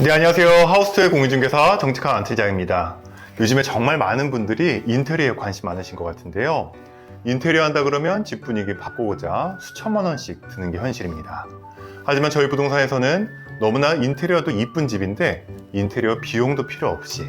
네, 안녕하세요. 하우스토의 공인중개사 정직한 안팀장입니다. 요즘에 정말 많은 분들이 인테리어에 관심 많으신 것 같은데요. 인테리어 한다 그러면 집 분위기 바꾸고자 수천만 원씩 드는 게 현실입니다. 하지만 저희 부동산에서는 너무나 인테리어도 이쁜 집인데 인테리어 비용도 필요 없이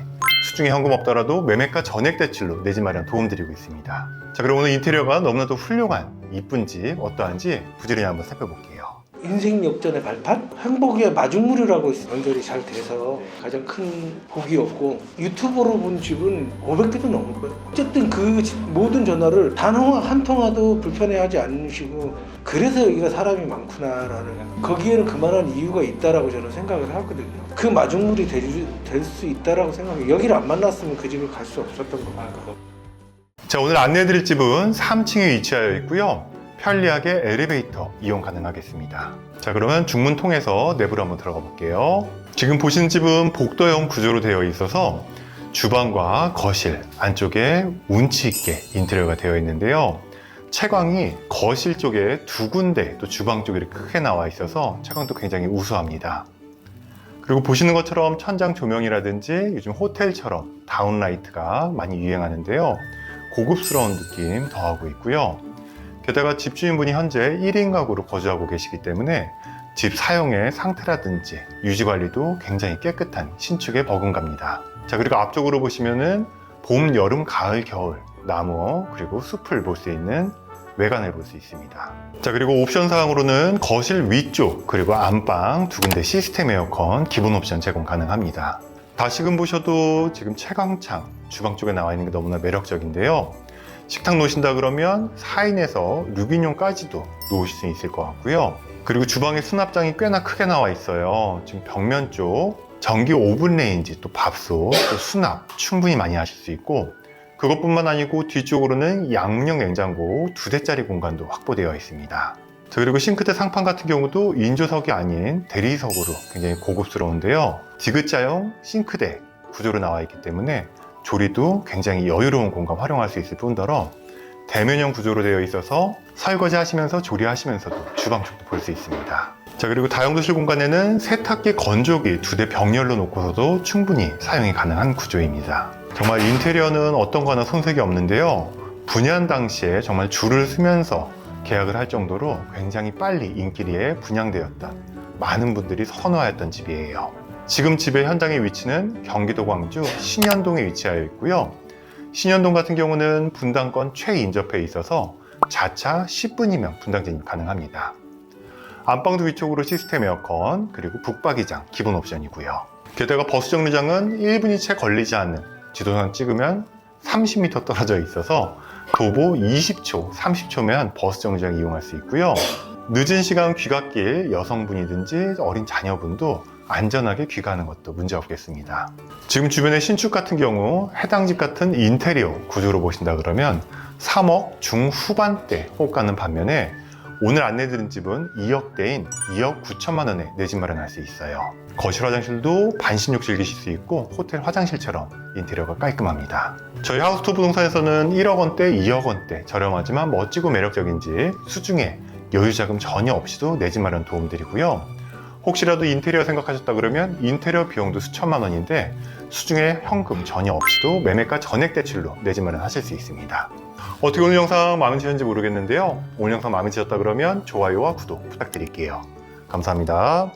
수중에 현금 없더라도 매매가 전액 대출로 내 집 마련 도움드리고 있습니다. 자, 그럼 오늘 인테리어가 너무나도 훌륭한 이쁜 집 어떠한지 부지런히 한번 살펴볼게요. 인생 역전의 발판? 행복의 마중물이라고 연결이 잘 돼서 가장 큰 복이었고 유튜브로 본 집은 500개도 넘을 거예요. 어쨌든 그집 모든 전화를 단 한 통화도 불편해하지 않으시고 그래서 여기가 사람이 많구나라는 거기에는 그만한 이유가 있다라고 저는 생각을 하거든요. 그 마중물이 될 수 있다라고 생각해요. 여기를 안 만났으면 그 집을 갈 수 없었던 거고. 자, 오늘 안내해드릴 집은 3층에 위치하여 있고요. 편리하게 엘리베이터 이용 가능하겠습니다. 자, 그러면 중문 통해서 내부로 한번 들어가 볼게요. 지금 보시는 집은 복도형 구조로 되어 있어서 주방과 거실 안쪽에 운치 있게 인테리어가 되어 있는데요. 채광이 거실 쪽에 두 군데 또 주방 쪽에 크게 나와 있어서 채광도 굉장히 우수합니다. 그리고 보시는 것처럼 천장 조명이라든지 요즘 호텔처럼 다운라이트가 많이 유행하는데요. 고급스러운 느낌 더하고 있고요. 게다가 집주인분이 현재 1인 가구로 거주하고 계시기 때문에 집 사용의 상태라든지 유지 관리도 굉장히 깨끗한 신축에 버금갑니다. 자, 그리고 앞쪽으로 보시면은 봄, 여름, 가을, 겨울 나무 그리고 숲을 볼 수 있는 외관을 볼 수 있습니다. 자, 그리고 옵션 사항으로는 거실 위쪽 그리고 안방 두 군데 시스템 에어컨 기본 옵션 제공 가능합니다. 다시금 보셔도 지금 채광창 주방 쪽에 나와 있는 게 너무나 매력적인데요. 식탁 놓으신다 그러면 4인에서 6인용까지도 놓으실 수 있을 것 같고요. 그리고 주방에 수납장이 꽤나 크게 나와 있어요. 지금 벽면 쪽 전기 오븐 레인지 또 밥솥 또 수납 충분히 많이 하실 수 있고 그것뿐만 아니고 뒤쪽으로는 양문형 냉장고 두 대짜리 공간도 확보되어 있습니다. 자, 그리고 싱크대 상판 같은 경우도 인조석이 아닌 대리석으로 굉장히 고급스러운데요. 디귿자형 싱크대 구조로 나와 있기 때문에 조리도 굉장히 여유로운 공간 활용할 수 있을 뿐더러 대면형 구조로 되어 있어서 설거지 하시면서 조리하시면서도 주방 쪽도 볼 수 있습니다. 자 그리고 다용도실 공간에는 세탁기, 건조기 두 대 병렬로 놓고서도 충분히 사용이 가능한 구조입니다. 정말 인테리어는 어떤 거나 손색이 없는데요. 분양 당시에 정말 줄을 서면서 계약을 할 정도로 굉장히 빨리 인기리에 분양되었던 많은 분들이 선호하였던 집이에요. 지금 집의 현장의 위치는 경기도 광주 신현동에 위치하여 있고요. 신현동 같은 경우는 분당권 최인접해 있어서 자차 10분이면 분당 진입 가능합니다. 안방도 위쪽으로 시스템 에어컨 그리고 북박이장 기본 옵션이고요. 게다가 버스 정류장은 1분이 채 걸리지 않는 지도상 찍으면 30m 떨어져 있어서 도보 20초, 30초면 버스 정류장 이용할 수 있고요. 늦은 시간 귀갓길 여성분이든지 어린 자녀분도 안전하게 귀가하는 것도 문제 없겠습니다. 지금 주변에 신축 같은 경우 해당 집 같은 인테리어 구조로 보신다 그러면 3억 중후반대 호가는 반면에 오늘 안내드린 집은 2억대인 2억 9천만 원에 내 집 마련할 수 있어요. 거실 화장실도 반신욕 즐기실 수 있고 호텔 화장실처럼 인테리어가 깔끔합니다. 저희 하우스토 부동산에서는 1억 원대, 2억 원대 저렴하지만 멋지고 매력적인 집 수중에 여유 자금 전혀 없이도 내 집 마련 도움드리고요. 혹시라도 인테리어 생각하셨다 그러면 인테리어 비용도 수천만 원인데 수중에 현금 전혀 없이도 매매가 전액 대출로 내집 마련 하실 수 있습니다. 어떻게 오늘 영상 마음에 드셨는지 모르겠는데요. 오늘 영상 마음에 드셨다 그러면 좋아요와 구독 부탁드릴게요. 감사합니다.